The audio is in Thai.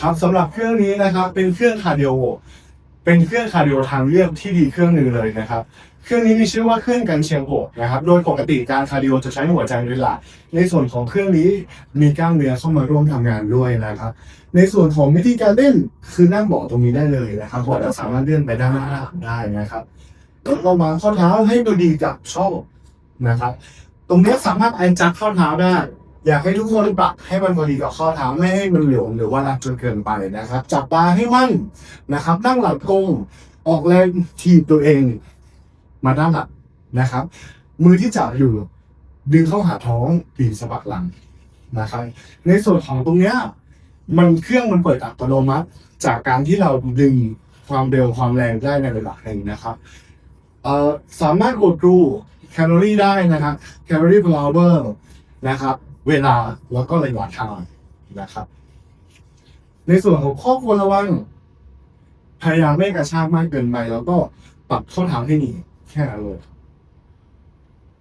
ครับสำหรับเครื่องนี้นะครับเป็นเครื่องคาร์ดิโอเป็นเครื่องคาร์ดิโอทางเลือกที่ดีเครื่องหนึ่งเลยนะครับ เครื่องนี้มีชื่อว่าเครื่องกันเชียงโหกนะครับ โดยปกติการคาร์ดิโอจะใช้หัวใจเป็นหลัก ในส่วนของเครื่องนี้มีกล้ามเนื้อเข้ามาร่วมทำงานด้วยนะครับ ในส่วนของวิธีการเล่นคือนั่งเบาะตรงนี้ได้เลยนะครับเบาะจะสามารถเลื่อนไปด้านหน้าได้นะครับแล้วเรามาข้อเท้าให้ดูดีกับช่องนะครับ ตรงนี้สามารถแอนจัดข้อเท้าได้ อยากให้ทุกคนปรับให้มันพอดีกับข้อเท้าไม่ให้มันเหลวมหรือว่ารัดจนเกินไปนะครับ จับปลาให้มั่นนะครับ นั่งหลังตรงออกแรงทีบตัวเอง มาด้านหลังนะครับ มือที่จับอยู่ ดึงเข้าหาท้องปีนสะบักหลังนะครับ ในส่วนของตรงเนี้ยมันเครื่องมันเปิดอัตโนมัติ จากการที่เราดึงความเร็วความแรงได้ในระดับหนึ่งนะครับเอ่อสามารถกดดูแคลอรี่ได้นะครับแคลอรี่ per hour นะครับ เวลาแล้วก็ระยะทางนะครับ ในส่วนของข้อควรระวัง พยายามไม่กระชากมากเกินไป แล้วก็ปรับข้อเท้าให้หนีแค่นั้นเลย